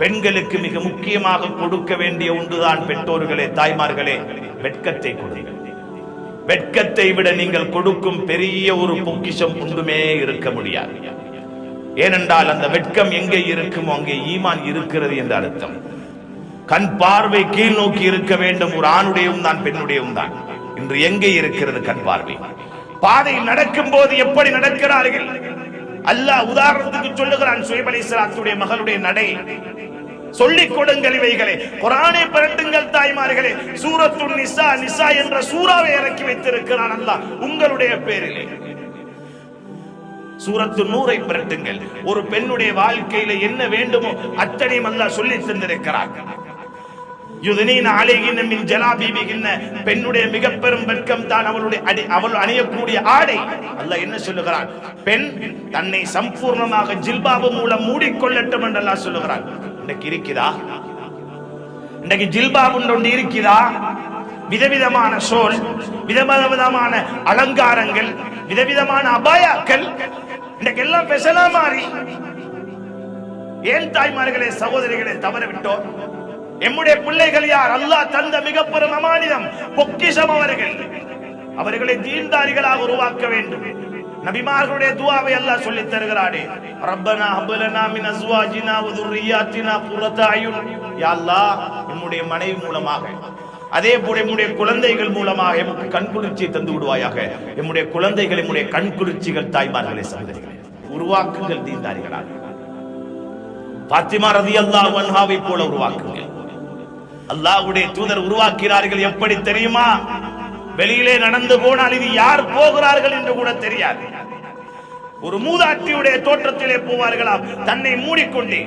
பெண்களுக்கு மிக முக்கியமாக கொடுக்க வேண்டிய ஒன்றுதான் பெற்றோர்களே தாய்மார்களே வெட்கத்தை கொடுங்கள். வெட்கத்தை விட நீங்கள் கொடுக்கும் பெரிய ஒரு பொக்கிஷம் ஒன்றுமே இருக்க முடியாது. ஏனென்றால் அந்த வெட்கம் எங்கே இருக்குமோ அங்கே ஈமான் இருக்கிறது என்ற அர்த்தம். கண் பார்வை கீழ் நோக்கி இருக்க வேண்டும். ஒரு ஆணுடையவும் தான் பெண்ணுடையவும் தான். இன்று எங்கே இருக்கிறது கண் பார்வை? பாதையில் நடக்கும் போது எப்படி நடக்கிறார்கள்? அல்லாஹ் உதாரணத்துக்கு சொல்லுகிறான் சுயப் மகளுடைய நடை. சொல்லிக் கொடுங்கள் இவைகளை. குரானை பிரட்டுங்கள் தாய்மார்களே. சூரத்துன் நிசா நிசா என்ற சூறாவை இறக்கி வைத்திருக்கிறான் அல்லாஹ். உங்களுடைய பேரிலே. சூரத்து நூறை பிரட்டுங்கள். ஒரு பெண்ணுடைய வாழ்க்கையில என்ன வேண்டுமோ அத்தனையும் அல்லாஹ் சொல்லி தந்திருக்கிறார். யுதனீன் அலைகின மின் ஜலாபீபிகின்ன பெண்ணுடைய மிக பெரும் வெட்கம் தான் அவளுடைய அடி அவள் அணியக்கூடிய ஆடை. அல்லாஹ் என்ன சொல்லுகிறான்? பெண் தன்னை சம்பூர்ணமாக ஜில்பாபு மூலம் மூடிக்கொள்ளட்டும் என்று அல்லாஹ் சொல்லுகிறான். இன்னைக்கு இருக்குதா இன்னைக்கு ஜில்பாபு ஒன்று இருக்குதா விதவிதமான சோல் விதவிதமான அலங்காரங்கள் விதவிதமான அபாயாக்கள் இன்னைக்கு எல்லாம் பெசலா மாறி. ஏன் தாய்மார்களே சகோதரிகளை தவற விட்டோம் எம்முடைய பிள்ளைகள் யார்? அல்லாஹ் தந்த மிக பெரும் அமானிதம் பொக்கிஷம் அவர்கள். அவர்களை தீண்டாரிகளாக உருவாக்க வேண்டும். நபிமார்களுடைய துவாவை அல்லாஹ் சொல்லி தருகிறானே. ரப்பனா அபுலனா மின் அஸ்வாஜினா வ துர்ரியாத்தினா குர்ரத அயுன். யா அல்லாஹ் நம்முடைய மனைவி மூலமாக. அதே போல நம்முடைய குழந்தைகள் மூலமாக எமக்கு கண்குளிர்ச்சியை தந்து விடுவாயாக. நம்முடைய குழந்தைகள் நம்முடைய கண்குளிர்ச்சிகள் தாய்மார்களே சகோதரிகளே உருவாக்குங்கள் தீன்தாரிகளாக பாத்திமா ரதியல்லாஹு வன்ஹாவை போல உருவாக்குங்கள். அல்லாஹ்வுடைய தூதர் உருவாக்கிறார்கள் எப்படி தெரியுமா? வெளியிலே நடந்து போனால் இது யார் போகிறார்கள் என்று கூட தெரியாது. ஒரு மூதாட்டியுடைய தோற்றத்திலே போவார்களாம். தன்னை மூடிக்கொண்டே.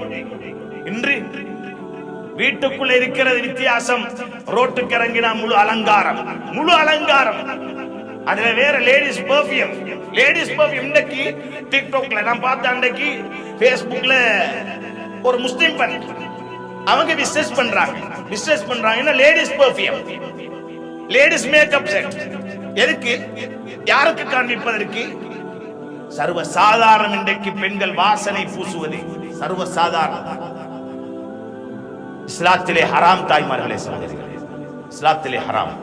இன்று வீட்டுக்குள்ள இருக்கிறது வித்தியாசம் ரோட்டுக்கு இறங்கினா முழு அலங்காரம். முழு அலங்காரம். அதுல வேற லேடிஸ் பெர்ஃபியூம் லேடிஸ் பெர்ஃபியூம் இன்னைக்கு டிக்டாக்ல நான் பார்த்த அன்னைக்கு ஃபேஸ்புக்ல ஒரு முஸ்லிம் பெண். அவங்க பிசினஸ் பண்றாங்க. பிசினஸ் பண்றாங்கன்னா ladies perfume ladies makeup set எதுக்கு? யாருக்கு காண்பிப்பதற்கு? சர்வ சாதாரணம் இன்றைக்கு பெண்கள் வாசனை பூசுவது சர்வ சாதாரணம் இஸ்லாத்திலே ஹராம் தாய்மார்களே சகோதரிகளே. இஸ்லாத்திலே ஹராம்.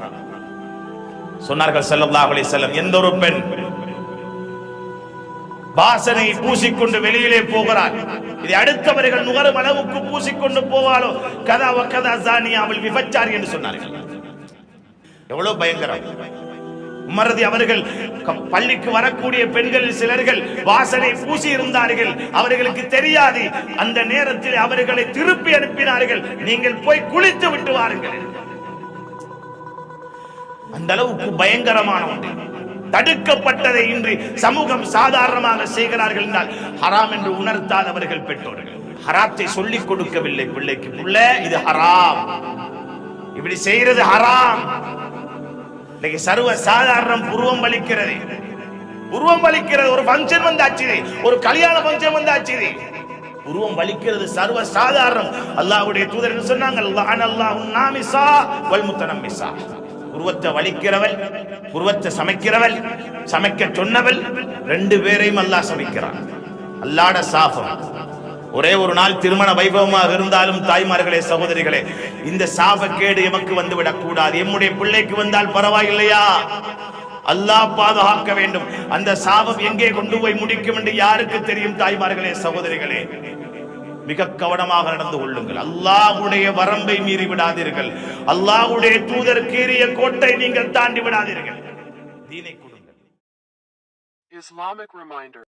சொன்னார்கள் ஸல்லல்லாஹு அலைஹி வஸல்லம் எந்த ஒரு பெண் வாசனை பூசிக்கொண்டு வெளியிலே போகிறார் இதை அடுத்தவர்கள் நுகரும் அளவுக்கு பூசிக்கொண்டு போவாளோ? கதா வக்கதா ஜானியா அவள் விபச்சாரி என்று சொன்னார்கள். எவ்வளவு பயங்கரம். உமரதி அவர்கள் பள்ளிக்கு வரக்கூடிய பெண்களில் சிலர்கள் வாசனை பூசி இருந்தார்கள். அவர்களுக்கு தெரியாது. அந்த நேரத்தில் அவர்களை திருப்பி அனுப்பினார்கள். நீங்கள் போய் குளித்து விட்டு வாருங்கள். அந்த அளவுக்கு பயங்கரமான ஒன்று. தடுக்கப்பட்டதை இன்று சமூகம் சாதாரணமாக செய்கிறார்கள் என்றால் ஹராம் என்று உணர்த்தால் அவர்கள் பெற்றோர்கள். ஹராத்தை சொல்லிக் கொடுக்கவில்லை பிள்ளைக்கு. பிள்ளை இது ஹராம். இப்படி செய்யறது ஹராம். இன்னைக்கு சர்வ சாதாரணம் புருவம் வலிக்கிறது உருவம் வலிக்கிறது ஒரு ஃபங்க்ஷன் வந்தாச்சு ஒரு கல்யாண ஃபங்க்ஷன் வந்தாச்சு உருவம் வலிக்கிறது சர்வ சாதாரணம். அல்லாஹ்வுடைய தூதர் சொன்னாங்க? அல்லாஹ் அல்லாஹு நாமிசா வல் முத்தனம்மிசா. உருவத்தை வலிக்கிறவள் உருவத்தை சமைக்கிறவள் சமைக்க சொன்னவள் ரெண்டு பேரையும் அல்லாஹ் சமைக்கிறான். அல்லாட சாபம். ஒரே ஒரு நாள் திருமண வைபவமாக இருந்தாலும் தாய்மார்களே சகோதரிகளே இந்த சாபக்கேடு எமக்கு வந்துவிடக் கூடாது. எம்முடைய பிள்ளைக்கு வந்தால் பரவாயில்லையா? அல்லாஹ் பாதுகாக்க வேண்டும். அந்த சாபம் எங்கே கொண்டு போய் முடிக்கும் என்று யாருக்கு தெரியும் தாய்மார்களே சகோதரிகளே? மிக கவனமாக நடந்து கொள்ளுங்கள். அல்லாஹ்வுடைய வரம்பை மீறி விடாதீர்கள். அல்லாஹ்வுடைய தூதர் கீறிய கோட்டை நீங்கள் தாண்டி விடாதீர்கள். தீனை கொடுங்கள். Islamic reminder.